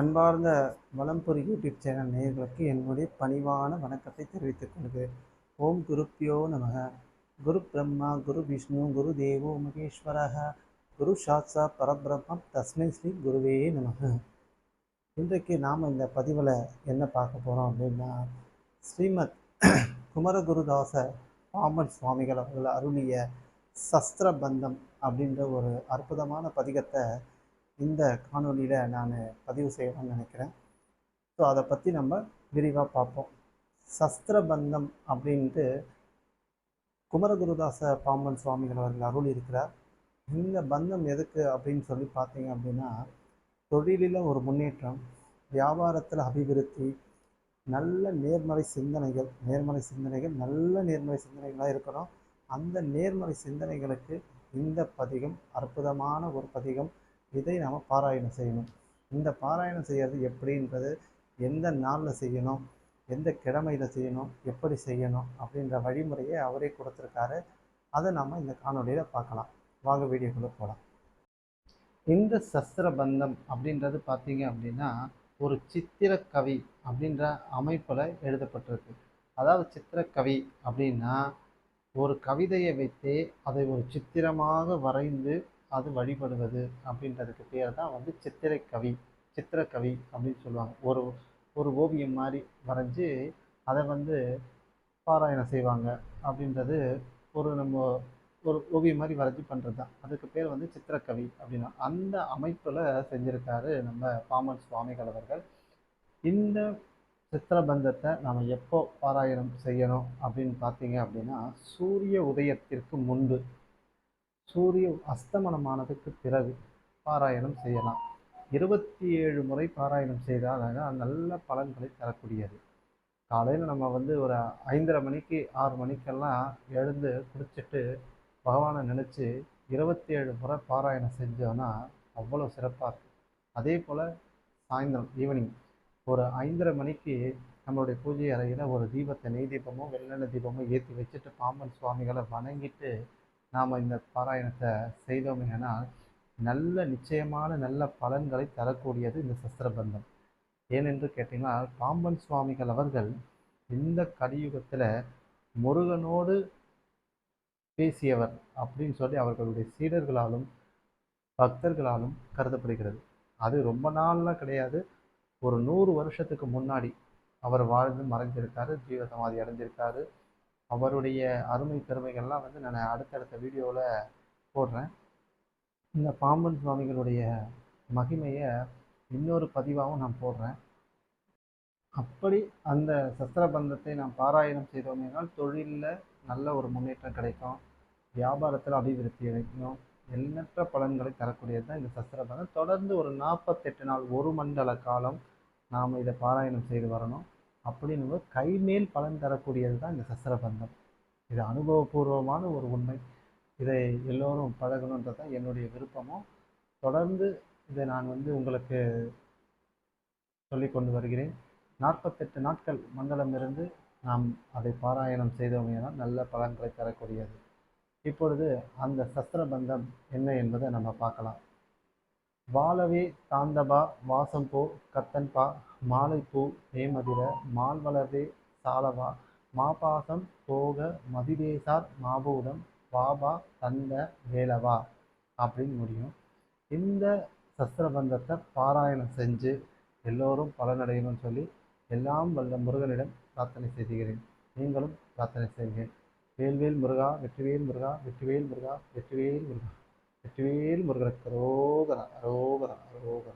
அன்பார்ந்த வலம்புரி YouTube channel நேயர்களுக்கு என்னுடைய பணிவான வணக்கத்தை தெரிவித்துக் கொள்கிறேன். ஓம் குருப்பியோ நமக. குரு பிரம்மா குரு விஷ்ணு குரு தேவோ மகேஸ்வரக. குரு சாட்சா பரபிரம்மம். தஸ்மை ஸ்ரீ குருவே நமக. இன்றைக்கு நாம் இந்த பதிவில் என்ன பார்க்க போகிறோம் அப்படின்னா ஸ்ரீமத் குமரகுருதாச பாமன் சுவாமிகள் அவர்கள் அருளிய சஸ்திரபந்தம் அப்படின்ற ஒரு அற்புதமான பதிகத்தை இந்த காணொலியில் நான் பதிவு செய்யணும்னு நினைக்கிறேன். ஸோ அதை பற்றி நம்ம விரிவாக பார்ப்போம். சஸ்திரபந்தம் அப்படின்ட்டு குமரகுருதாச பாம்பன் சுவாமிகள் அவர்கள் அருள் இருக்கிறார் இந்த பந்தம் எதுக்கு அப்படின்னு சொல்லி பார்த்தீங்க அப்படின்னா தொழிலில் ஒரு முன்னேற்றம் வியாபாரத்தில் அபிவிருத்தி நல்ல நேர்மறை சிந்தனைகள் நேர்மறை சிந்தனைகள் நல்ல நேர்மறை சிந்தனைகளாக இருக்கணும். அந்த நேர்மறை சிந்தனைகளுக்கு இந்த பதிகம் அற்புதமான ஒரு பதிகம். இதை நாம் பாராயணம் செய்யணும். இந்த பாராயணம் செய்யறது எப்படின்றது எந்த நாளில் செய்யணும் எந்த கிழமையில் செய்யணும் எப்படி செய்யணும் அப்படின்ற வழிமுறையை அவரே கொடுத்துருக்காரு. அதை நம்ம இந்த காணொலியில் பார்க்கலாம். வாங்க வீடியோக்குள்ளே போகலாம் இந்த சஸ்திரபந்தம் அப்படின்றது பார்த்தீங்க அப்படின்னா ஒரு சித்திரக்கவி அப்படின்ற அமைப்பில் எழுதப்பட்டிருக்கு. அதாவது சித்திரக்கவி அப்படின்னா ஒரு கவிதையை வைத்தே அதை ஒரு சித்திரமாக வரைந்து அது வழிபடுவது அப்படின்றதுக்கு பேர் தான் வந்து சித்திரக்கவி சித்திரக்கவி அப்படின்னு சொல்லுவாங்க. ஒரு ஒரு ஓவியம் மாதிரி வரைஞ்சி அதை வந்து பாராயணம் செய்வாங்க அப்படின்றது ஒரு நம்ம ஒரு ஓவியம் மாதிரி வரைஞ்சி பண்ணுறது தான். அதுக்கு பேர் வந்து சித்திரக்கவி அப்படின்னா அந்த அமைப்பில் செஞ்சுருக்காரு நம்ம பாமன் சுவாமிகள் அவர்கள். இந்த சித்திரபந்தத்தை நாம் எப்போ பாராயணம் செய்யணும் அப்படின்னு பார்த்தீங்க அப்படின்னா சூரிய உதயத்திற்கு முன்பு சூரிய அஸ்தமனமானதுக்கு பிறகு பாராயணம் செய்யலாம். இருபத்தி ஏழு முறை பாராயணம் செய்தால் நல்ல பலன்களை தரக்கூடியது. காலையில் நம்ம வந்து ஒரு ஐந்தரை மணிக்கு ஆறு மணிக்கெல்லாம் எழுந்து குடிச்சிட்டு பகவானை நினச்சி இருபத்தி ஏழு முறை பாராயணம் செஞ்சோன்னா அவ்வளோ சிறப்பாக இருக்கும். அதே போல் சாயந்தரம் ஈவினிங் ஒரு ஐந்தரை மணிக்கு நம்மளுடைய பூஜை அறையில் ஒரு தீபத்தை நெய் தீபமோ வெள்ளெண்ணெய் தீபமோ ஏற்றி வச்சுட்டு பாம்பன் சுவாமிகளை வணங்கிட்டு நாம் இந்த பாராயணத்தை செய்தோமேனால் நல்ல நிச்சயமான நல்ல பலன்களை தரக்கூடியது இந்த சஸ்திரபந்தம். ஏனென்று கேட்டிங்கன்னா பாம்பன் சுவாமிகள் அவர்கள் இந்த கலியுகத்தில் முருகனோடு பேசியவர் அப்படின்னு சொல்லி அவர்களுடைய சீடர்களாலும் பக்தர்களாலும் கருதப்படுகிறது. அது ரொம்ப நாள்லாம் கிடையாது. ஒரு நூறு வருஷத்துக்கு முன்னாடி அவர் வாழ்ந்து மறைஞ்சிருக்காரு ஜீவசமாதி அடைஞ்சிருக்காரு. அவருடைய அருமை பெருமைகள்லாம் வந்து நான் அடுத்தடுத்த வீடியோவில் போடுறேன். இந்த பாம்பன் சுவாமிகளுடைய மகிமையை இன்னொரு பதிவாகவும் நான் போடுறேன். அப்படி அந்த சஸ்திரபந்தத்தை நாம் பாராயணம் செய்தோமேனால் தொழிலில் நல்ல ஒரு முன்னேற்றம் கிடைக்கும். வியாபாரத்தில் அபிவிருத்தி கிடைக்கும் எண்ணற்ற பலன்களை தரக்கூடியது தான் இந்த சஸ்திரபந்தம். தொடர்ந்து ஒரு நாற்பத்தெட்டு நாள் ஒரு மண்டல காலம் நாம் இதை பாராயணம் செய்து வரணும். அப்படின்னு கைமேல் பலன் தரக்கூடியது தான் இந்த சஸ்திரபந்தம். இது அனுபவபூர்வமான ஒரு உண்மை. இதை எல்லோரும் பழகணுன்றது தான் என்னுடைய விருப்பமும் தொடர்ந்து இதை நான் வந்து உங்களுக்கு சொல்லி கொண்டு வருகிறேன். நாற்பத்தெட்டு நாட்கள் மண்டலம் இருந்து நாம் அதை பாராயணம் செய்தோமையானால் நல்ல பலன்களை தரக்கூடியது. இப்பொழுது அந்த சஸ்திரபந்தம் என்ன என்பதை நம்ம பார்க்கலாம். வாழவே தாந்தபா வாசம்பூ கத்தன்பா மாலைப்பூ மேமதிர மால்வளரே சாலவா மாபாசம் போக மதிதேசார் மாபூடம் வாபா தந்த வேலவா அப்படின்னு முடியும். இந்த சஸ்திரபந்தத்தை பாராயணம் செஞ்சு எல்லோரும் பலனடையணும்னு சொல்லி எல்லாம் வல்ல முருகனிடம் பிரார்த்தனை செய்கிறேன் நீங்களும் பிரார்த்தனை செய்கிறேன் வேல்வேல் முருகா வெற்றிவேல் முருகா வெற்றிவேல் முருகா வெற்றிவேல் முருகா. വെറ്റിവേൽ മൃഗങ്ങൾ അരോഗത അരോഗത അരോഗത